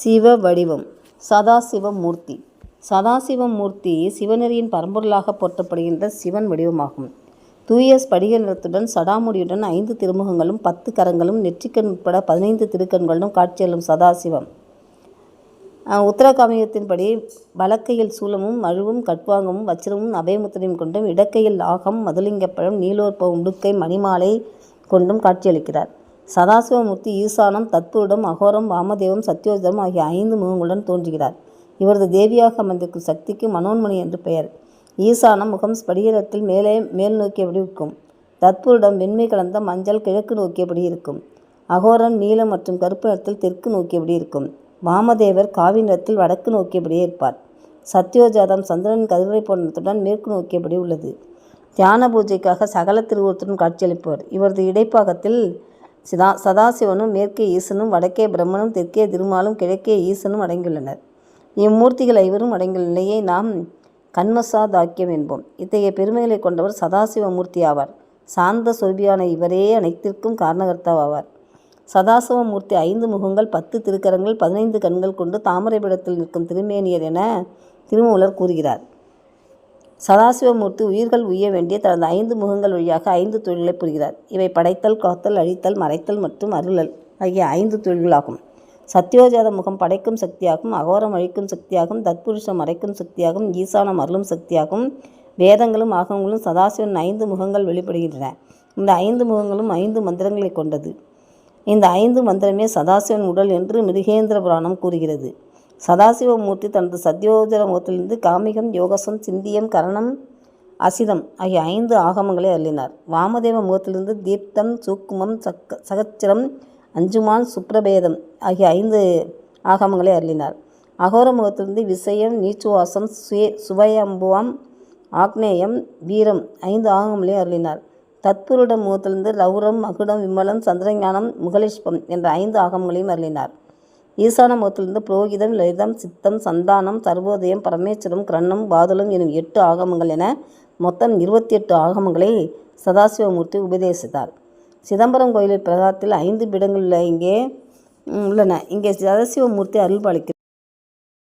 சிவ வடிவம் சதாசிவமூர்த்தி. சதாசிவமூர்த்தி சிவநெறியின் பரம்பொருளாக போற்றப்படுகின்ற சிவன் வடிவமாகும். தூய ஸ்படிக நிறத்துடன் சடாமுடியுடன் ஐந்து திருமுகங்களும் பத்து கரங்களும் நெற்றிக்கண் உட்பட பதினைந்து திருக்கண்களும் காட்சியளிக்கும் சதாசிவம். உத்தரகாமியத்தின்படி வலக்கையில் சூலமும் மழுவும் கட்வாங்கமும் வச்சிரமும் அபயமுத்திரையும் கொண்டும் இடக்கையில் ஆகம் மதுலிங்கப்பழம் நீலோற்பம் உடுக்கை மணிமாலை கொண்டும் காட்சியளிக்கிறார். சதாசிவமூர்த்தி ஈசானம் தத்புருடம் அகோரம் வாமதேவம் சத்யோஜரம் ஆகிய ஐந்து முகங்களுடன் தோன்றுகிறார். இவரது தேவியாக அமர்ந்திருக்கும் சக்திக்கு மனோன்மணி என்று பெயர். ஈசானம் முகம் ஸ்படிகரத்தில் மேலே மேல் நோக்கியபடி இருக்கும். தத்புருடம் வெண்மை கலந்த மஞ்சள் கிழக்கு நோக்கியபடி இருக்கும். அகோரம் நீலம் மற்றும் கருப்பு நிறத்தில் தெற்கு நோக்கியபடி இருக்கும். வாமதேவர் காவி நிறத்தில் வடக்கு நோக்கியபடியே இருப்பார். சத்யோஜாதம் சந்திரன் கதிரை போன்றத்துடன் மேற்கு நோக்கியபடி உள்ளது. தியான பூஜைக்காக சகல திருவுருத்துடன் காட்சியளிப்பவர். இவரது இடைப்பாகத்தில் சிதா சதாசிவனும் மேற்கே ஈசனும் வடக்கே பிரம்மனும் தெற்கே திருமாலும் கிழக்கே ஈசனும் அடங்கியுள்ளனர். இம்மூர்த்திகள் ஐவரும் அடங்கியுள்ள நிலையை நாம் கண்மசாதாக்கியம் என்போம். இத்தகைய பெருமைகளை கொண்டவர் சதாசிவ மூர்த்தி ஆவார் சாந்த சொருபியான இவரே அனைத்திற்கும் காரணகர்த்தாவாவார். சதாசிவமூர்த்தி ஐந்து முகங்கள் பத்து திருக்கரங்கள் பதினைந்து கண்கள் கொண்டு தாமரைபடத்தில் நிற்கும் திருமேனியர் என திருமூலர் கூறுகிறார். சதாசிவமூர்த்தி உயிர்கள் உய்ய வேண்டிய தனது ஐந்து முகங்கள் வழியாக ஐந்து தொழில்களை புரிகிறார். இவை படைத்தல் காத்தல் அழித்தல் மறைத்தல் மற்றும் அருளல் ஆகிய ஐந்து தொழில்களாகும். சத்யோஜாத முகம் படைக்கும் சக்தியாகும் அகோரம் அழிக்கும் சக்தியாகும் தத்புருஷம் மறைக்கும் சக்தியாகும் ஈசானம் அருளும் சக்தியாகும் வேதங்களும் ஆகங்களும் சதாசிவன் ஐந்து முகங்கள் வெளிப்படுகின்றன. இந்த ஐந்து முகங்களும் ஐந்து மந்திரங்களை கொண்டது. இந்த ஐந்து மந்திரமே சதாசிவன் உடல் என்று மிருகேந்திர புராணம் கூறுகிறது. சதாசிவமூர்த்தி தனது சத்யோஜர முகத்திலிருந்து காமிகம் யோகசம் சிந்தியம் கரணம் அசிதம் ஆகிய ஐந்து ஆகமங்களை அள்ளினார். வாமதேவ முகத்திலிருந்து தீப்தம் சூக்குமம் சக்க சகச்சிரம் அஞ்சுமான் சுப்ரபேதம் ஆகிய ஐந்து ஆகமங்களை அருளினார் அகோர முகத்திலிருந்து விசயம் நீச்சுவாசம் சுய சுவயம்புவம் ஆக்னேயம் வீரம் ஐந்து ஆகமங்களை அருளினார் தத்புருட முகத்திலிருந்து லௌரம் மகுடம் விமலம் சந்திரஞானம் முகலிஷ்பம் என்ற ஐந்து ஆகமங்களையும் அருளினார் ஈசான முகத்திலிருந்து புரோகிதம் லலிதம் சித்தம் சந்தானம் சர்வோதயம் பரமேஸ்வரம் கிரண்ணம் பாதுளம் எனும் எட்டு ஆகமங்கள் என மொத்தம் இருபத்தி எட்டு ஆகமங்களை சதாசிவமூர்த்தி உபதேசித்தார். சிதம்பரம் கோயிலில் பிரகாரத்தில் ஐந்து பீடங்கள் இங்கே உள்ளன. இங்கே சதாசிவமூர்த்தி அருள்பாலிக்கிறார்.